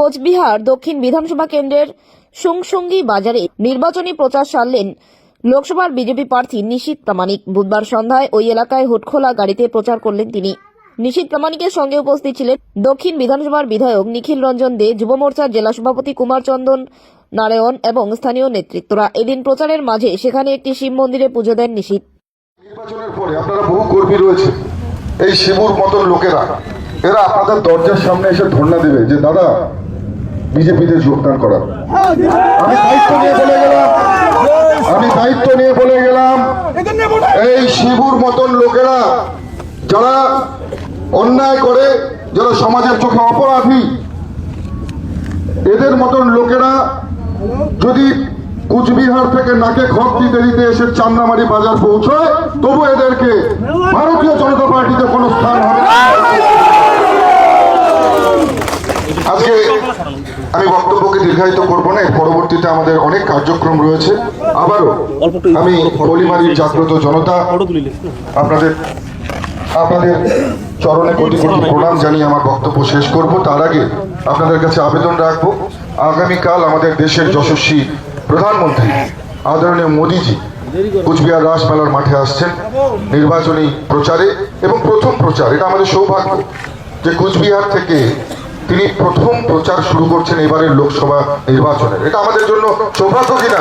কোচবিহার দক্ষিণ বিধানসভা কেন্দ্রের সুংসুঙ্গি বাজারে নির্বাচনী প্রচার সারলেন লোকসভার বিজেপি প্রার্থী নিশীত প্রামাণিক। বুধবার সন্ধ্যায় ওই এলাকায় হুটখোলা গাড়িতে প্রচার করলেন তিনি। নিশীত প্রামাণিকের সঙ্গে উপস্থিত ছিলেন দক্ষিণ বিধানসভার বিধায়ক নিখিল রঞ্জন দে, যুব মোর্চার জেলা সভাপতি কুমার চন্দন নারায়ণ এবং স্থানীয় নেতৃত্বরা। এদিন প্রচারের মাঝে সেখানে একটি শিব মন্দিরে পুজো দেন নিশীত। নির্বাচনের পরে আপনারা বহু কর্মী রয়েছে। এই শিবুর মতন লোকেরা, এরা আপনাদের দরজার সামনে এসে ধর্ণা দেবে যে, দাদা বিজেপিতে যোগদান করার। আমি দায়িত্ব নিয়ে বলে গেলাম। আমি দায়িত্ব নিয়ে বলে গেলাম, এই শিবুর মতন লোকেরা যারা অন্যায় করে, যারা সমাজের চোখে অপরাধী, এদের মতন লোকেরা যদি কুচবিহার থেকে নাকে খত দিতে দিতে এসে চান্দামারি বাজার পৌঁছয়, তবু এদেরকে ভারতীয় জনতা পার্টিতে কোনো স্থান হবে না। আজকে আমি বক্তব্যকে দীর্ঘায়িত করব না পরবর্তীতে আমাদের অনেক কার্যক্রম রয়েছে। আবারও আমি পলিমারির জাগ্রত জনতা আপনাদের আপনাদের চরণে কোটি কোটি প্রণাম জানিয়ে আমার বক্তব্য শেষ করব। তার আগে আপনাদের কাছে আবেদন রাখব। আগামীকাল আমাদের দেশের যশস্বী প্রধানমন্ত্রী আদরণীয় মোদীজি কুচবিহার রাসমেলার মাঠে আসছেন নির্বাচনী প্রচারে এবং প্রথম প্রচার এটা আমাদের সৌভাগ্য যে কুচবিহার থেকে তিনি প্রথম প্রচার শুরু করছেন এবারের লোকসভা নির্বাচনের। এটা আমাদের জন্য সৌভাগ্য কিনা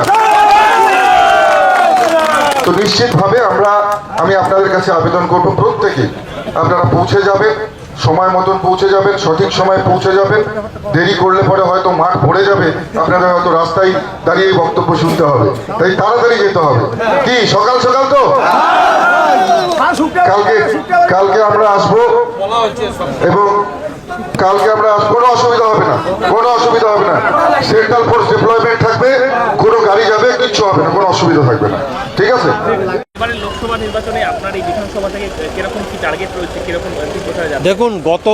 তো নিশ্চিতভাবে আমরা আমি আপনাদের কাছে আবেদন করব প্রত্যেকে। আপনারা পৌঁছে যাবেন সময় মতন পৌঁছে যাবেন সঠিক সময় পৌঁছে যাবেন। দেরি করলে পরে হয়তো মাঠ ভরে যাবে আপনাদের হয়তো রাস্তায় দাঁড়িয়ে বক্তব্য শুনতে হবে। তাই তাড়াতাড়ি যেতে হবে। কি সকাল সকাল তো? কালকে কালকে আমরা আসব এবং কালকে আমরা কোনো অসুবিধা হবে না কোনো অসুবিধা হবে না। সেন্ট্রাল ফোর্স ডিপ্লয়মেন্ট থাকবে কোনো গাড়ি যাবে কিচ্ছু হবে না কোনো অসুবিধা থাকবে না। ঠিক আছে? লোকসভা নির্বাচনে আপনার এই বিধানসভা থেকে কীরকম কি টার্গেট রয়েছে কীরকম কি প্রচারে যাবে? দেখুন গত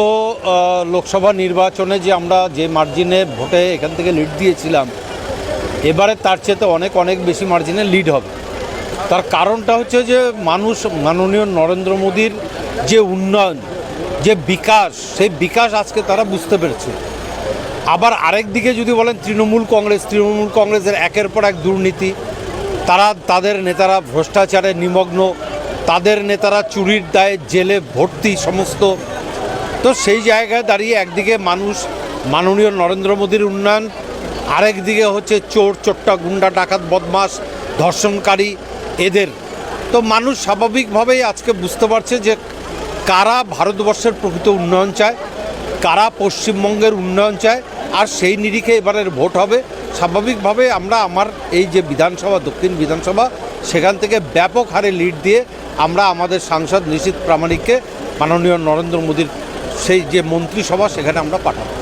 লোকসভা নির্বাচনে যে আমরা যে মার্জিনে ভোটে এখান থেকে লিড দিয়েছিলাম এবারে তার চেয়ে অনেক অনেক বেশি মার্জিনে লিড হবে। তার কারণটা হচ্ছে যে মানুষ মাননীয় নরেন্দ্র মোদীর যে উন্নয়ন যে বিকাশ, সেই বিকাশ আজকে তারা বুঝতে পেরেছে। আবার আরেক দিকে যদি বলেন, তৃণমূল কংগ্রেস, তৃণমূল কংগ্রেসের একের পর এক দুর্নীতি, তারা, তাদের নেতারা ভ্রষ্টাচারে নিমগ্ন, তাদের নেতারা চুরির দায়ে জেলে ভর্তি সমস্ত। তো সেই জায়গায় দাঁড়িয়ে একদিকে মানুষ, মাননীয় নরেন্দ্র মোদীর উন্নয়ন, আরেক দিকে হচ্ছে চোর, চোট্টা, গুন্ডা, ডাকাত বদমাস ধর্ষণকারী এদের। তো মানুষ স্বাভাবিকভাবেই আজকে বুঝতে পারছে যে কারা ভারতবর্ষের প্রকৃত উন্নয়ন চায়, কারা পশ্চিমবঙ্গের উন্নয়ন চায়, আর সেই নিরিখে এবারের ভোট হবে, স্বাভাবিকভাবে আমরা আমার এই যে বিধানসভা, দক্ষিণ বিধানসভা, সেখান থেকে ব্যাপক হারে লিড দিয়ে আমরা আমাদের সাংসদ নিশীত প্রামাণিককে মাননীয় নরেন্দ্র মোদীর সেই যে মন্ত্রিসভা, সেখানে আমরা পাঠাবো।